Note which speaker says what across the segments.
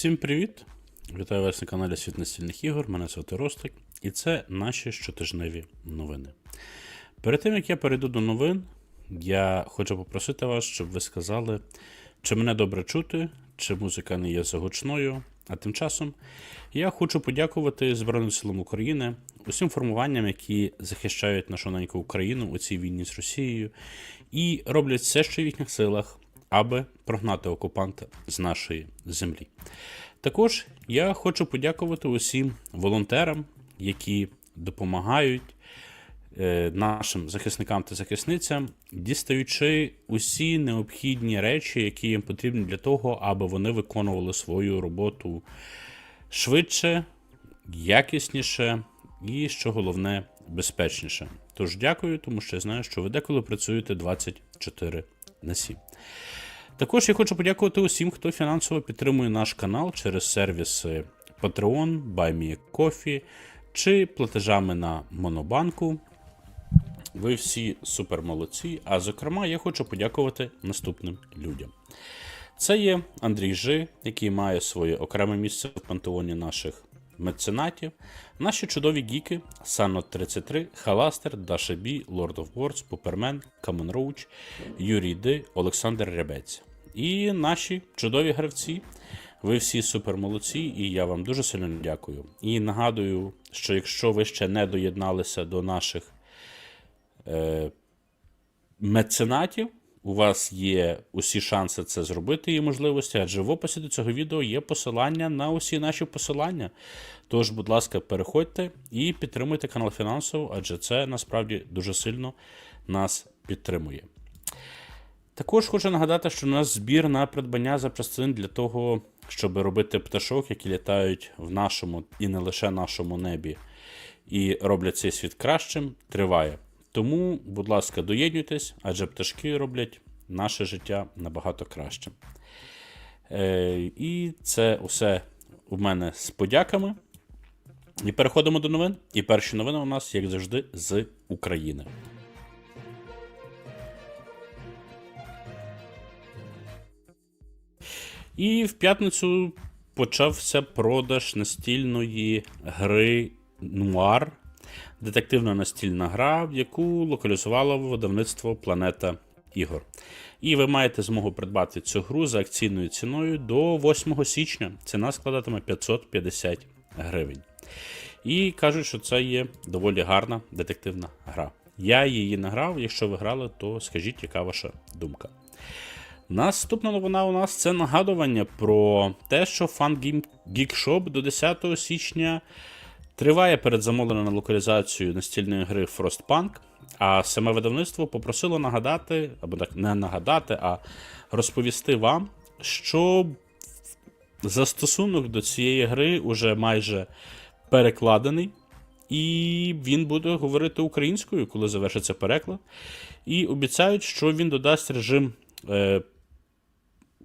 Speaker 1: Всім привіт! Вітаю вас на каналі Світ настільних ігор. Мене звати Ростик, і це наші щотижневі новини. Перед тим як я перейду до новин, я хочу попросити вас, щоб ви сказали, чи мене добре чути, чи музика не є загучною. А тим часом я хочу подякувати Збройним силам України, усім формуванням, які захищають нашу неньку Україну у цій війні з Росією, і роблять все, що в їхніх силах, аби прогнати окупанта з нашої землі. Також я хочу подякувати усім волонтерам, які допомагають е, нашим захисникам та захисницям, дістаючи усі необхідні речі, які їм потрібні для того, аби вони виконували свою роботу швидше, якісніше і, що головне, безпечніше. Тож дякую, тому що я знаю, що ви деколи працюєте 24 на 7. Також я хочу подякувати усім, хто фінансово підтримує наш канал через сервіси Patreon, BuyMeCoffee чи платежами на Монобанку. Ви всі супер молодці. А зокрема, я хочу подякувати наступним людям. Це є Андрій Жи, який має своє окреме місце в пантеоні наших меценатів. Наші чудові гіки: Санот 33, Халастер, Даша Бі, Lord of Words, Пупермен, Камон Роуч, Юрій Ди, Олександр Рябець. І наші чудові гравці. Ви всі супер молодці, і я вам дуже сильно дякую. І нагадую, що якщо ви ще не доєдналися до наших е, меценатів, у вас є усі шанси це зробити і можливості, адже в описі до цього відео є посилання на усі наші посилання. Тож, будь ласка, переходьте і підтримуйте канал фінансово, адже це насправді дуже сильно нас підтримує. Також хочу нагадати, що у нас збір на придбання запчастин для того, щоб робити пташок, які літають в нашому і не лише нашому небі, і роблять цей світ кращим, триває. Тому, будь ласка, доєднуйтесь, адже пташки роблять наше життя набагато кращим. Е, і це усе у мене з подяками. І переходимо до новин. І перші новини у нас, як завжди, з України. І в п'ятницю почався продаж настільної гри Нуар, детективна настільна гра, в яку локалізувало видавництво Планета Ігор. І ви маєте змогу придбати цю гру за акційною ціною до 8 січня. Ціна складатиме 550 гривень. І кажуть, що це є доволі гарна детективна гра. Я її награв. Якщо ви грали, то скажіть, яка ваша думка. Наступна новина у нас це нагадування про те, що Fun Geek Shop до 10 січня триває передзамовлення на локалізацію настільної гри Frostpunk, а саме видавництво попросило нагадати, або так не нагадати, а розповісти вам, що застосунок до цієї гри уже майже перекладений. І він буде говорити українською, коли завершиться переклад. І обіцяють, що він додасть режим е,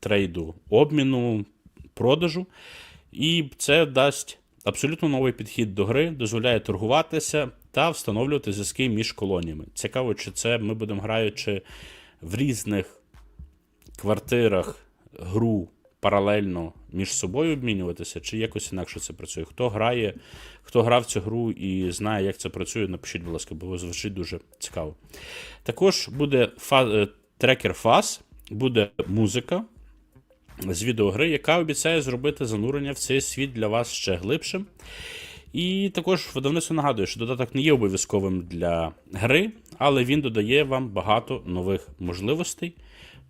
Speaker 1: трейду, обміну, продажу. І це дасть абсолютно новий підхід до гри, дозволяє торгуватися та встановлювати зв'язки між колоніями. Цікаво, чи це ми будемо граючи в різних квартирах гру паралельно між собою обмінюватися, чи якось інакше це працює. Хто грає, хто грав цю гру і знає, як це працює, напишіть, будь ласка, бо звучить дуже цікаво. Також буде фа... трекер фаз, буде музика з відеогри, яка обіцяє зробити занурення в цей світ для вас ще глибшим. І також видавництво нагадує, що додаток не є обов'язковим для гри, але він додає вам багато нових можливостей.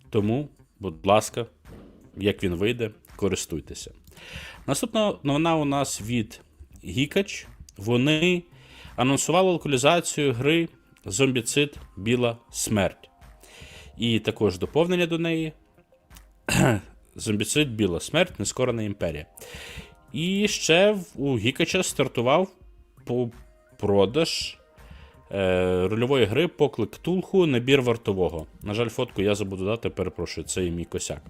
Speaker 1: Тому, будь ласка, як він вийде, користуйтеся. Наступна новина у нас від Гікач. Вони анонсували локалізацію гри Зомбіцид Біла Смерть. І також доповнення до неї. Зомбіцид Біла Смерть, Нескорена імперія. І ще у Гікача стартував по продаж е, рольової гри Поклик Тулху, набір вартового. На жаль, фотку я забуду дати, перепрошую, це і мій косяк.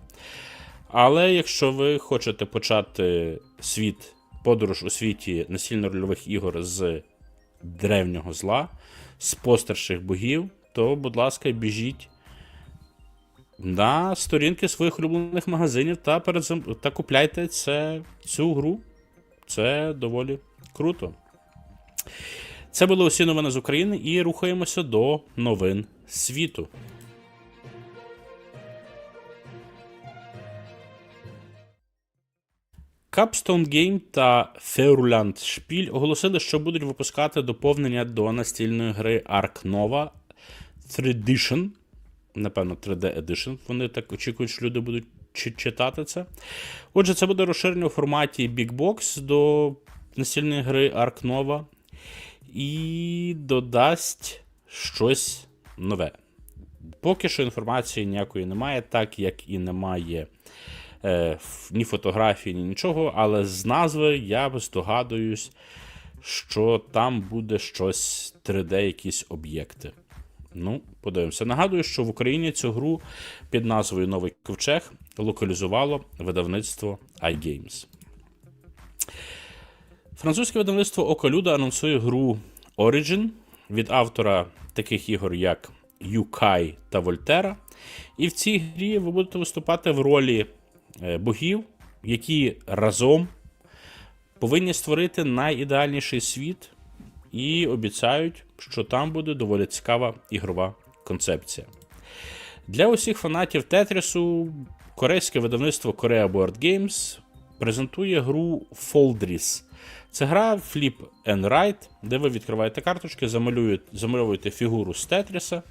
Speaker 1: Але якщо ви хочете почати світ, подорож у світі настільно-рольових ігор з древнього зла, з постарших богів, то, будь ласка, біжіть на сторінки своїх улюблених магазинів та передзам... та купляйте це, цю гру. Це доволі круто. Це були усі новини з України і рухаємося до новин світу. Capstone Game та Feuerland Spiel оголосили, що будуть випускати доповнення до настільної гри Ark Nova 3 Edition. Напевно, 3D Edition. Вони так очікують, що люди будуть чи- читати це. Отже, це буде розширення у форматі Big Box до настільної гри Ark Nova і додасть щось нове. Поки що інформації ніякої немає, так як і немає е, ні фотографій, ні нічого, але з назви я здогадуюсь, що там буде щось 3D, якісь об'єкти. Ну, подивимося. Нагадую, що в Україні цю гру під назвою Новий Ковчег локалізувало видавництво iGames. Французьке видавництво Околюда анонсує гру Origin від автора таких ігор, як Юкай та Вольтера. І в цій грі ви будете виступати в ролі е, богів, які разом повинні створити найідеальніший світ і обіцяють, що там буде доволі цікава ігрова концепція. Для усіх фанатів Тетрісу корейське видавництво Korea Board Games презентує гру Foldris. Це гра Flip and Write, де ви відкриваєте карточки, замальовуєте фігуру з Тетріса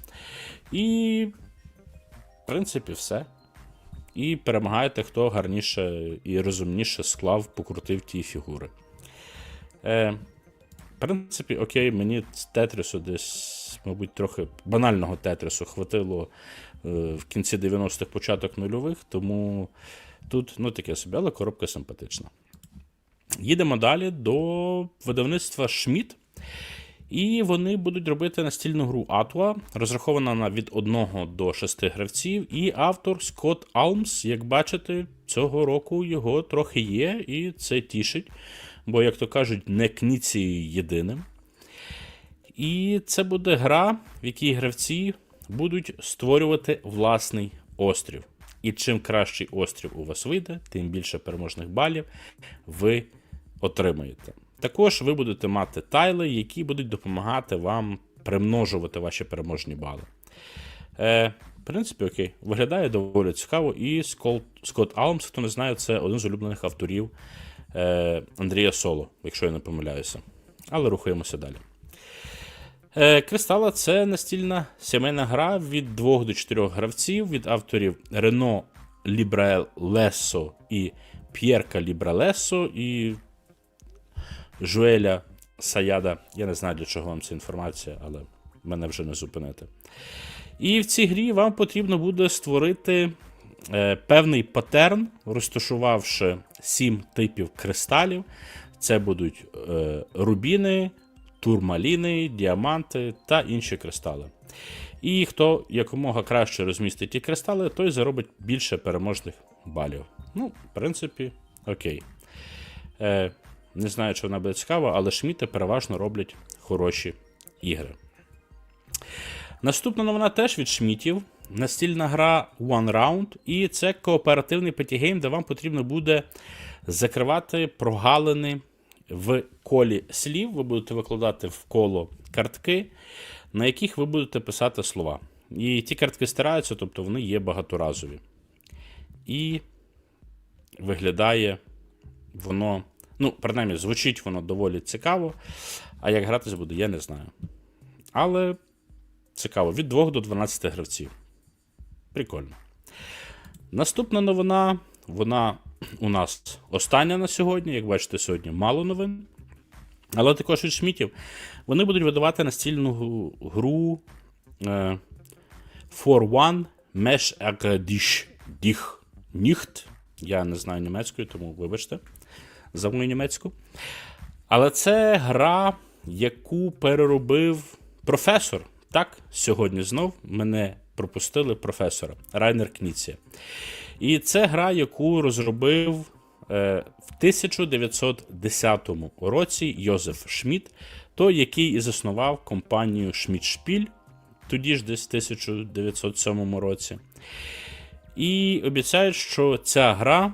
Speaker 1: і, в принципі, все. І перемагаєте, хто гарніше і розумніше склав, покрутив ті фігури. Е, принципі, окей, мені з Тетрісу десь, мабуть, трохи банального Тетрісу хватило е, в кінці 90-х, початок нульових, тому тут ну, таке собі, але коробка симпатична. Їдемо далі до видавництва Schmidt. І вони будуть робити настільну гру Атуа, розрахована на від 1 до 6 гравців. І автор Скотт Алмс, як бачите, цього року його трохи є, і це тішить. Бо, як то кажуть, не кніці єдиним. І це буде гра, в якій гравці будуть створювати власний острів. І чим кращий острів у вас вийде, тим більше переможних балів ви отримаєте. Також ви будете мати тайли, які будуть допомагати вам примножувати ваші переможні бали. Е, в принципі, окей, виглядає доволі цікаво. І Скотт, Алмс, хто не знає, це один з улюблених авторів е, Андрія Соло, якщо я не помиляюся. Але рухаємося далі. Е, Кристала це настільна сімейна гра від 2 до 4 гравців від авторів Рено Лібралесо і П'єрка Лібралесо і Жуеля Саяда. Я не знаю, для чого вам ця інформація, але мене вже не зупинити. І в цій грі вам потрібно буде створити е, певний патерн, розташувавши сім типів кристалів. Це будуть е, рубіни, турмаліни, діаманти та інші кристали. І хто якомога краще розмістить ті кристали, той заробить більше переможних балів. Ну, в принципі, окей. Е, не знаю, чи вона буде цікава, але шміти переважно роблять хороші ігри. Наступна новина теж від шмітів. Настільна гра One Round, і це кооперативний патігейм, де вам потрібно буде закривати прогалини в колі слів. Ви будете викладати в коло картки, на яких ви будете писати слова. І ті картки стираються, тобто вони є багаторазові. І виглядає воно. Ну, принаймні, звучить воно доволі цікаво. А як гратись буде, я не знаю. Але цікаво, від 2 до 12 гравців. Прикольно. Наступна новина, вона у нас остання на сьогодні. Як бачите, сьогодні мало новин. Але також від шмітів. Вони будуть видавати настільну гру- е, For One Mesh Agadish Dich Nicht. Я не знаю німецької, тому вибачте за мою німецьку. Але це гра, яку переробив професор. Так, сьогодні знов мене пропустили професора Райнер Кніція. І це гра, яку розробив е, в 1910 році Йозеф Шмідт, той, який і заснував компанію Шмідт Шпіль, тоді ж десь в 1907 році. І обіцяють, що ця гра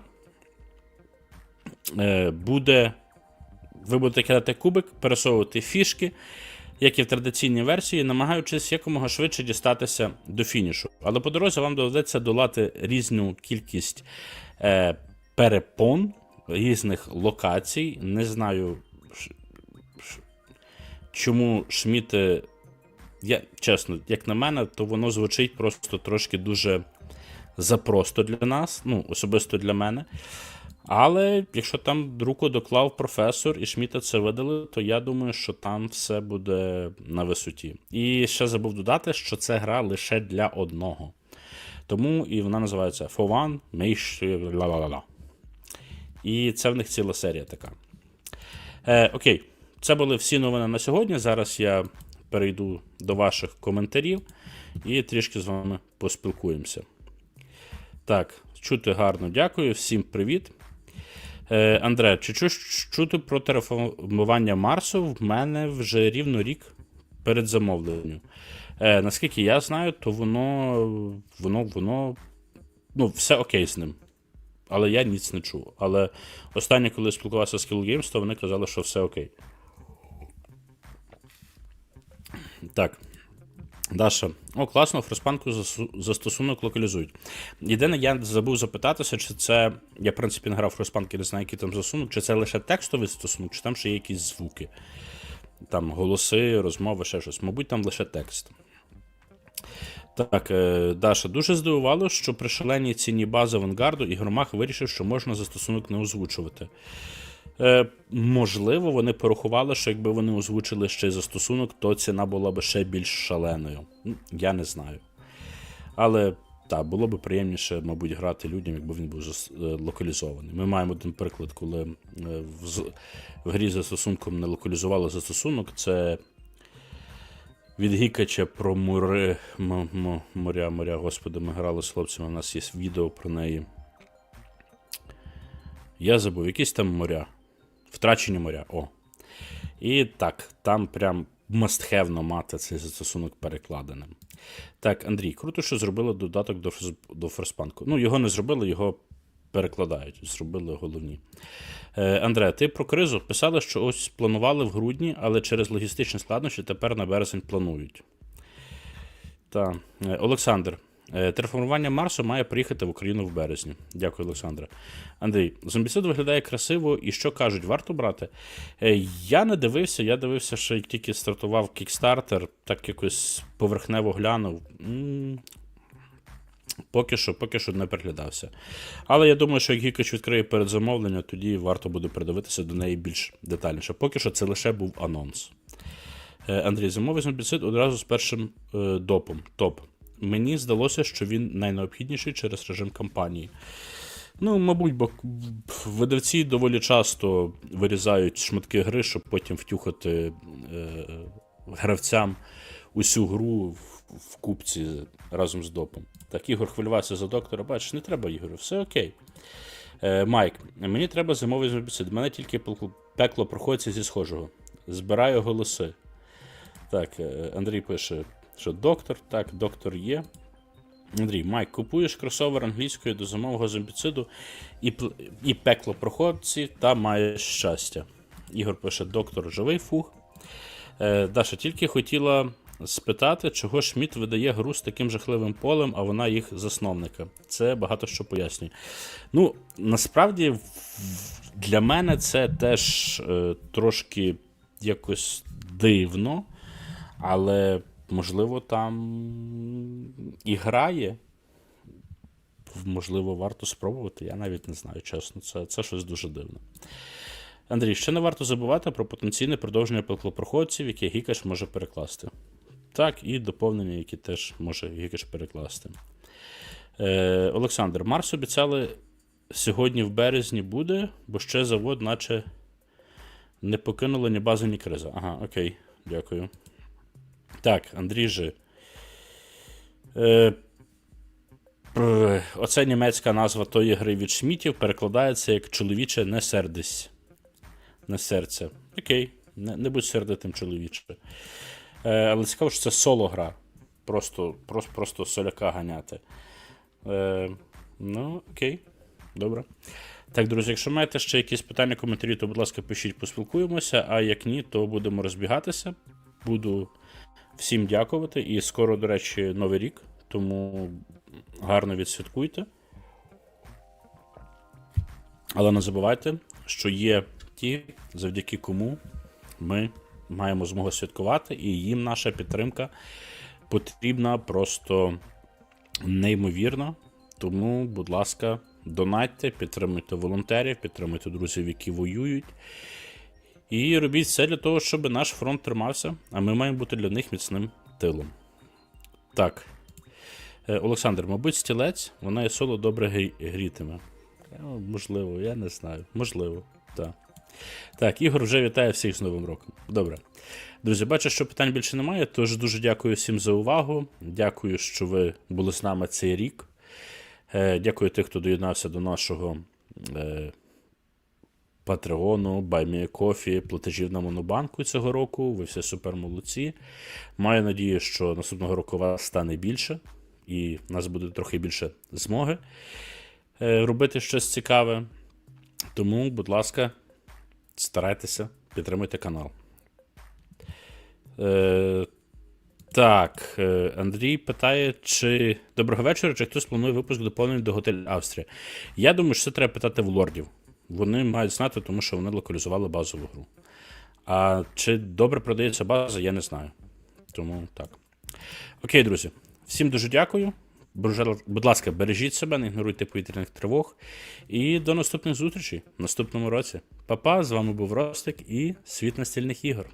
Speaker 1: е, буде. Ви будете кидати кубик, пересовувати фішки, як і в традиційній версії, намагаючись якомога швидше дістатися до фінішу. Але по дорозі вам доведеться долати різну кількість е, перепон, різних локацій. Не знаю, чому Шміти. Я, чесно, як на мене, то воно звучить просто трошки дуже запросто для нас, ну, особисто для мене. Але якщо там руку доклав професор і Шміта це видали, то я думаю, що там все буде на висоті. І ще забув додати, що це гра лише для одного. Тому і вона називається For One, Make ла-ла-ла-ла. І це в них ціла серія така. Е, окей, це були всі новини на сьогодні. Зараз я перейду до ваших коментарів і трішки з вами поспілкуємося. Так, чути гарно, дякую. Всім привіт. Е, Андре, чи чу- чути про терраформування Марсу в мене вже рівно рік перед замовленням. Е, наскільки я знаю, то воно, воно, воно, ну, все окей з ним. Але я ніц не чув. Але останнє, коли спілкувався з Kill Games, то вони казали, що все окей. Так. Даша, о, класно, фроспанку застосунок локалізують. Єдине, я забув запитатися, чи це. Я, в принципі, не грав фроспанки, не знаю, який там застосунок, чи це лише текстовий застосунок, чи там ще є якісь звуки. Там голоси, розмови, ще щось. Мабуть, там лише текст. Так, е, Даша, дуже здивувало, що при шаленій ціні бази авангарду ігромах вирішив, що можна застосунок не озвучувати. Е, можливо, вони порахували, що якби вони озвучили ще й застосунок, то ціна була б ще більш шаленою. Ну, Я не знаю. Але так, було б приємніше, мабуть, грати людям, якби він був е, локалізований. Ми маємо один приклад, коли е, в, в грі застосунком не локалізували застосунок. Це від Гікача про мори, м- м- моря, моря, господи, ми грали з хлопцями, у нас є відео про неї. Я забув, якісь там моря. Втрачені моря. О. І так, там прям мастхевно мати цей застосунок перекладеним. Так, Андрій, круто, що зробили додаток до, до Форспанку. Ну, його не зробили, його перекладають. Зробили головні. Е, Андре, ти про кризу писали, що ось планували в грудні, але через логістичні складнощі тепер на березень планують. Так. Е, Олександр. Е, Терформування Марсу має приїхати в Україну в березні. Дякую, Олександре. Андрій, зомбісид виглядає красиво, і що кажуть, варто брати? Е, Я не дивився, я дивився, що як тільки стартував Kickstarter, так якось поверхнево глянув. Поки що, поки що не приглядався. Але я думаю, що як Гікач відкриє передзамовлення, тоді варто буде придивитися до неї більш детальніше. Поки що це лише був анонс. Е, Андрій, зимовий зомбіцид одразу з першим допом. Топ. Мені здалося, що він найнеобхідніший через режим кампанії. Ну, мабуть, бо видавці доволі часто вирізають шматки гри, щоб потім втюхати е, гравцям усю гру в, в купці разом з допом. Так, Ігор хвилювався за доктора. Бачиш, не треба Ігорю, все окей. Е, Майк, мені треба зимовий зомбіцид. Мене тільки пекло, проходиться зі схожого. Збираю голоси. Так, е, Андрій пише, що доктор, так, доктор є. Андрій, Майк, купуєш кросовер англійською до зимового зомбіциду і, і пекло проходці та маєш щастя. Ігор пише: доктор живий фух. Е, Даша тільки хотіла спитати, чого Шміт видає гру з таким жахливим полем, а вона їх засновника. Це багато що пояснює. Ну, насправді, для мене це теж е, трошки якось дивно, але можливо там і грає. Можливо, варто спробувати. Я навіть не знаю, чесно. Це, це щось дуже дивне. Андрій, ще не варто забувати про потенційне продовження пеклопроходців, яке Гікаш може перекласти. Так, і доповнення, які теж може Гікаш перекласти. Е, Олександр, Марс обіцяли сьогодні в березні буде, бо ще завод, наче не покинули ні базу, ні криза. Ага, окей, дякую. Так, Андрій же. Е, Оце німецька назва тої гри від Шмітів перекладається як чоловіче не сердись. Не серце. Окей, не, не будь сердитим чоловіче. Е, але цікаво, що це соло гра. Просто, просто, просто соляка ганяти. Е, Ну, окей, добре. Так, друзі, якщо маєте ще якісь питання, коментарі, то, будь ласка, пишіть, поспілкуємося, а як ні, то будемо розбігатися. Буду всім дякувати. І скоро, до речі, новий рік, тому гарно відсвяткуйте. Але не забувайте, що є ті, завдяки кому ми маємо змогу святкувати, і їм наша підтримка потрібна просто неймовірно. Тому, будь ласка, донатьте, підтримуйте волонтерів, підтримуйте друзів, які воюють. І робіть все для того, щоб наш фронт тримався, а ми маємо бути для них міцним тилом. Так. Е, Олександр, мабуть, стілець, вона і соло добре грі- грітиме. Е, Можливо, я не знаю. Можливо, так. Так, Ігор вже вітає всіх з Новим роком. Добре. Друзі, бачу, що питань більше немає, тож дуже дякую всім за увагу. Дякую, що ви були з нами цей рік. Е, Дякую тих, хто доєднався до нашого Патреону, Баймієкофі, платежів на Монобанку цього року. Ви всі супер молодці. Маю надію, що наступного року вас стане більше, і в нас буде трохи більше змоги е, робити щось цікаве. Тому, будь ласка, старайтеся, підтримуйте канал. Е, так, е, Андрій питає, чи доброго вечора, чи хтось планує випуск доповнення до готель Австрія. Я думаю, що це треба питати в лордів. Вони мають знати, тому що вони локалізували базову гру. А чи добре продається база, я не знаю. Тому так. Окей, друзі. Всім дуже дякую. Будь ласка, бережіть себе, не ігноруйте повітряних тривог. І до наступних зустрічей в наступному році. Па-па, з вами був Ростик і світ настільних ігор.